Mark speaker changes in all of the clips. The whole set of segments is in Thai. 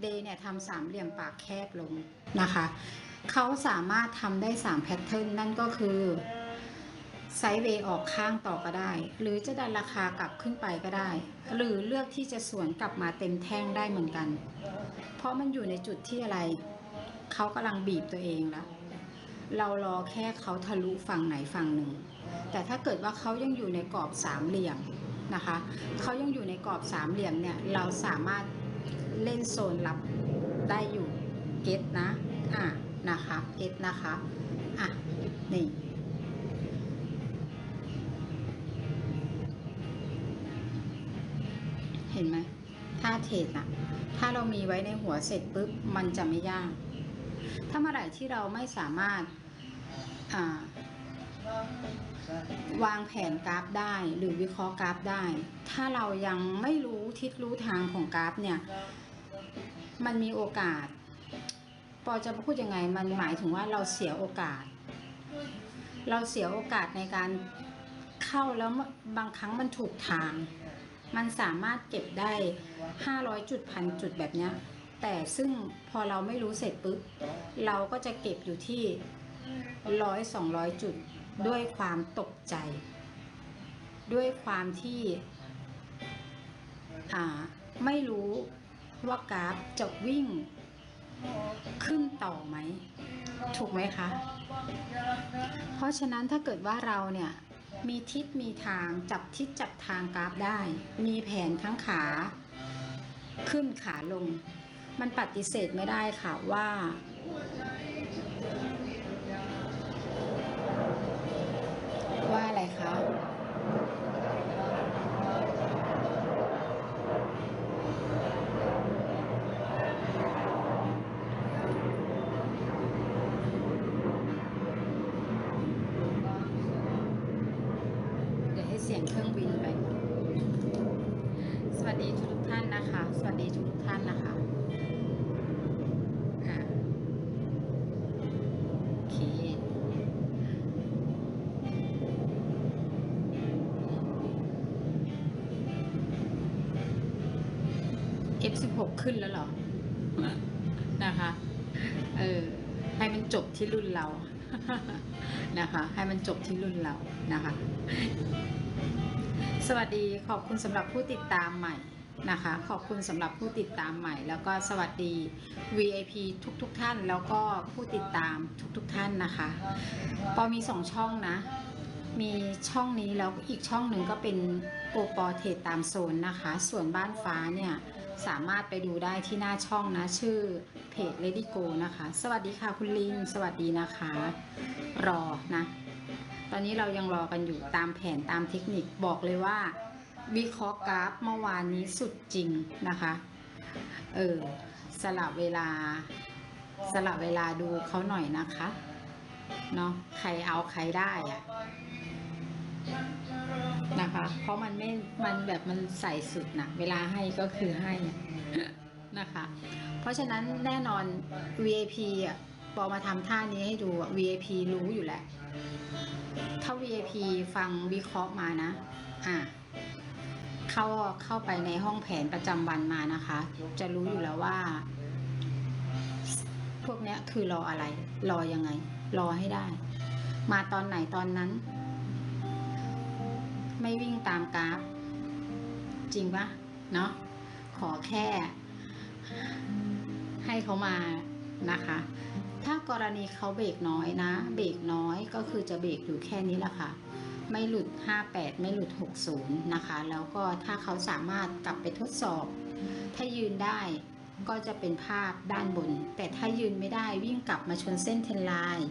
Speaker 1: เดย์เนี่ยทำสามเหลี่ยมปากแคบลงนะคะเขาสามารถทำได้3แพทเทิร์นนั่นก็คือไซด์เวย์ออกข้างต่อก็ได้ หรือจะดันราคากลับขึ้นไปก็ได้ หรือเลือกที่จะสวนกลับมาเต็มแท่งได้เหมือนกัน เพราะมันอยู่ในจุดที่อะไร เขากำลังบีบตัวเองแล้ว เรารอแค่เขาทะลุฝั่งไหนฝั่งหนึ่ง แต่ถ้าเกิดว่าเขายังอยู่ในกรอบสามเหลี่ยมนะคะ เขายังอยู่ในกรอบสามเหลี่ยมเนี่ย เราสามารถ เล่นโซนรับได้อยู่เก็ตนะอะนะคะเก็ตนะคะอะนี่เห็นไหมถ้าเทรดนะถ้าเรามีไว้ในหัวเสร็จปุ๊บมันจะไม่ยาก ถ้าเมื่อไหร่ที่เราไม่สามารถอ่าวางแผนกราฟได้หรือวิเคราะห์กราฟได้ ถ้าเรายังไม่รู้ทิศรู้ทางของกราฟเนี่ย มันมีโอกาส ปอจะพูดยังไง มันหมายถึงว่าเราเสียโอกาส เราเสียโอกาสในการเข้าแล้วบางครั้งมันถูกทาง มันสามารถเก็บได้ 500 จุดพันจุดแบบเนี้ยแต่ซึ่งพอเราไม่รู้เสร็จปุ๊บเราก็จะเก็บอยู่ที่ร้อยสองร้อยจุดด้วยความตกใจ ด้วยความที่อ่าไม่รู้ ว่ากราฟจะวิ่งขึ้นต่อไหม ถูกไหมคะ เพราะฉะนั้นถ้าเกิดว่าเราเนี่ยมีทิศมีทางจับทิศจับทางกราฟได้ มีแผนทั้งขา ขึ้นขาลง มันปฏิเสธไม่ได้ค่ะว่าอะไรคะ เดี๋ยวให้เสียงเครื่องบินไป สวัสดีทุกท่านนะคะ สวัสดีทุกท่านนะคะอะโอเค F16 ขึ้นแล้วเหรอ นะคะ เออ ให้มันจบที่รุ่นเรา นะคะ ให้มันจบที่รุ่นเรา นะคะ สวัสดีขอบคุณสำหรับผู้ติดตามใหม่นะคะ ขอบคุณสำหรับผู้ติดตามใหม่ แล้วก็สวัสดี VIP ทุกๆทท่าน แล้วก็ผู้ติดตามทุกๆทท่านนะคะปอมีสองช่องนะ มีช่องนี้แล้วอีกช่องหนึ่งก็เป็นโอปอเทรดตามโซนนะคะ ส่วนบ้านฟ้าเนี่ยสามารถไปดูได้ที่หน้าช่องนะ ชื่อเพจ Lady Go นะคะ สวัสดีค่ะคุณลิน สวัสดีนะคะ รอนะ ตอนนี้เรายังรอกันอยู่ตามแผนตามเทคนิคบอกเลยว่า วิเคราะห์กราฟเมื่อวานนี้สุดจริงนะคะ เออสลับเวลา สลับเวลาดูเขาหน่อยนะคะเนาะใครเอาใครได้อะนะคะ เพราะมันไม่ มันแบบมันใส่สุดนะเวลาให้ก็คือให้นะคะ เพราะฉะนั้นแน่นอน VIP อะ ปอมาทำท่านี้ให้ดูอะ VIP รู้อยู่แหละ ถ้า VIP ฟังวิเคราะห์มานะ อะเข้าเข้าไปในห้องแผนประจำวันมานะคะ จะรู้อยู่แล้วว่า พวกเนี้ยคือรออะไร รอยังไง รอให้ได้ มาตอนไหนตอนนั้น ไม่วิ่งตามกราฟ จริงปะเนาะขอแค่ให้เขามา นะคะ ถ้ากรณีเขาเบรกน้อยนะ เบรกน้อยก็คือจะเบรกอยู่แค่นี้แหละค่ะ ไม่หลุด 58 ไม่หลุด 60 นะคะ แล้วก็ถ้าเขาสามารถกลับไปทดสอบ ถ้ายืนได้ก็จะเป็นภาพด้านบน แต่ถ้ายืนไม่ได้วิ่งกลับมาชนเส้นเทนไลน์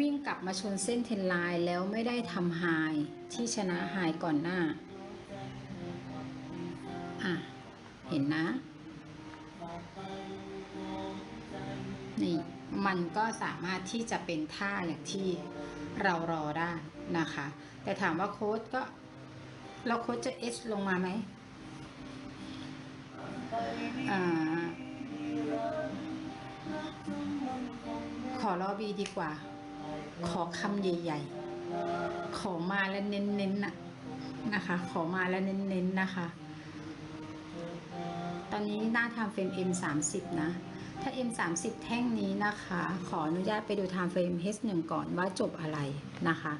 Speaker 1: วิ่งกลับมาชนเส้นเทนไลน์แล้วไม่ได้ทำไฮที่ชนะไฮก่อนหน้า อะ เห็นนะ นี่มันก็สามารถที่จะเป็นท่าอย่างที่เรารอได้นะคะ แต่ถามว่าโค้ดก็ เราโค้ดจะ S ลงมาไหมอขอรอบีดีกว่า ขอคำใหญ่ ๆ ขอมาแล้วเน้นๆน่ะนะคะ ขอมาแล้วเน้นๆนะคะ อนนี้หน้า time frame M 3 0นะ ถ้า M 3 0แท่งนี้นะคะ ขออนุญาตไปดู time frame H 1ก่อนว่าจบอะไรนะคะ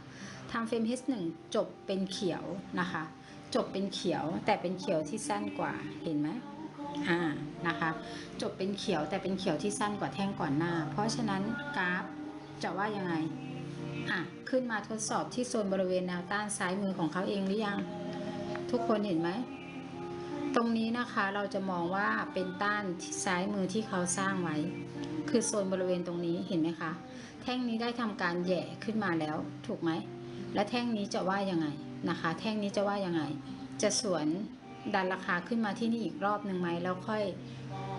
Speaker 1: time frame H 1จบเป็นเขียวนะคะ จบเป็นเขียวแต่เป็นเขียวที่สั้นกว่า เห็นไหมอ่า นะคะ จบเป็นเขียวแต่เป็นเขียวที่สั้นกว่าแท่งก่อนหน้า เพราะฉะนั้นกราฟจะว่ายังไง อะ ขึ้นมาทดสอบที่โซนบริเวณแนวต้านซ้ายมือของเขาเองหรือยัง ทุกคนเห็นไหม ตรงนี้นะคะเราจะมองว่าเป็นต้านซ้ายมือที่เขาสร้างไว้ คือโซนบริเวณตรงนี้เห็นไหมคะ แท่งนี้ได้ทำการแหย่ขึ้นมาแล้วถูกไหม และแท่งนี้จะว่ายังไงนะคะ แท่งนี้จะว่ายังไง จะสวนดันราคาขึ้นมาที่นี่อีกรอบหนึ่งไหมแล้วค่อย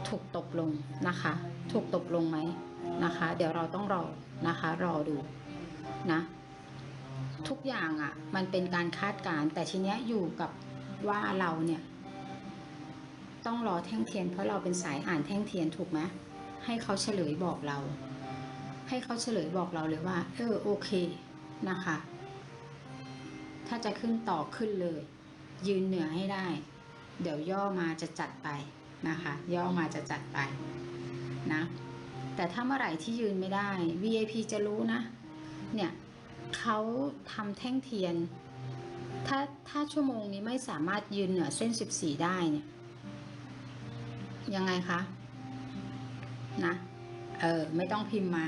Speaker 1: ถูกตกลงนะคะ ถูกตกลงไหมนะคะ เดี๋ยวเราต้องรอนะคะ รอดูนะทุกอย่างอะ่ะมันเป็นการคาดการณ์แต่ทีเนี้ยอยู่กับว่าเราเนี่ย ต้องรอแท่งเทียน เพราะเราเป็นสายอ่านแท่งเทียนถูกไหมให้เขาเฉลยบอกเรา ให้เขาเฉลยบอกเราเลยว่า เออโอเคนะคะ ถ้าจะขึ้นต่อขึ้นเลย ยืนเหนือให้ได้ เดี๋ยวย่อมาจะจัดไปนะคะ ย่อมาจะจัดไปนะ แต่ถ้าเมื่อไหร่ที่ยืนไม่ได้ VIP จะรู้นะ เนี่ยเขาทำแท่งเทียน ถ้าถ้าชั่วโมงนี้ไม่สามารถยืนเหนือเส้น 14 ได้เนี่ย ยังไงคะนะเออไม่ต้องพิมพ์มา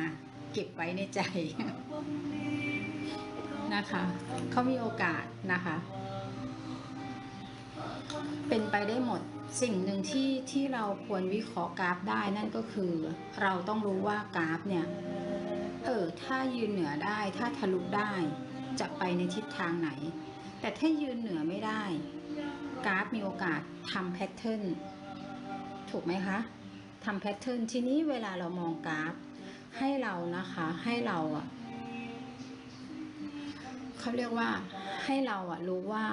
Speaker 1: เก็บไว้ในใจนะคะเขามีโอกาสนะคะ เป็นไปได้หมดสิ่งหนึ่งที่ที่เราควรวิเคราะห์กราฟได้นั่นก็คือ เราต้องรู้ว่ากราฟเนี่ยเออถ้ายืนเหนือได้ถ้าทะลุได้จะไปในทิศทางไหน แต่ถ้ายืนเหนือไม่ได้ กราฟมีโอกาสทำแพทเทิร์น ถูกไหมคะทำแพทเทิร์นทีนี้เวลาเรามองกราฟ ให้เรานะคะให้เราอะเขาเรียกว่าให้เราอะรู้ว่า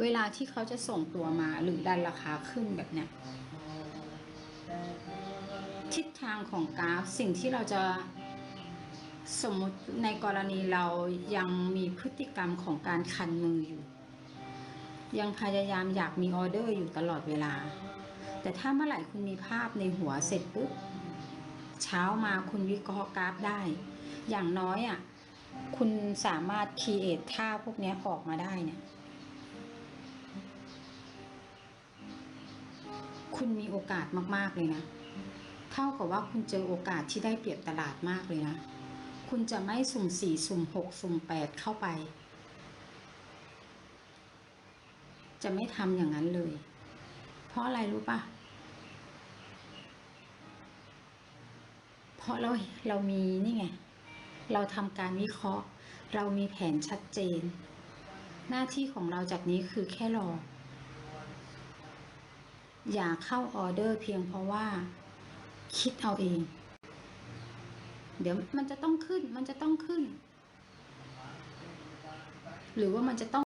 Speaker 1: เวลาที่เขาจะส่งตัวมาหรือดันราคาขึ้นแบบเนี้ยทิศทางของกราฟสิ่งที่เราจะสมมุติในกรณีเรายังมีพฤติกรรมของการคันมืออยู่ ยังพยายามอยากมีออเดอร์อยู่ตลอดเวลา แต่ถ้าเมื่อไหร่คุณมีภาพในหัวเสร็จปุ๊บเช้ามาคุณวิเคราะห์กราฟได้ อย่างน้อยอะคุณสามารถคีเอทท่าพวกนี้ออกมาได้เนี่ย คุณมีโอกาสมากๆเลยนะ เท่ากับว่าคุณเจอโอกาสที่ได้เปรียบตลาดมากเลยนะ คุณจะไม่สุ่มสี่สุ่มหกสุ่มแปดเข้าไป จะไม่ทำอย่างนั้นเลย เพราะอะไรรู้ปะเพราะเราเรามีนี่ไง เราทำการวิเคราะห์ เรามีแผนชัดเจน หน้าที่ของเราจากนี้คือแค่รอ อย่าเข้าออเดอร์เพียงเพราะว่า คิดเอาเอง เดี๋ยวมันจะต้องขึ้น มันจะต้องขึ้น หรือว่ามันจะต้อง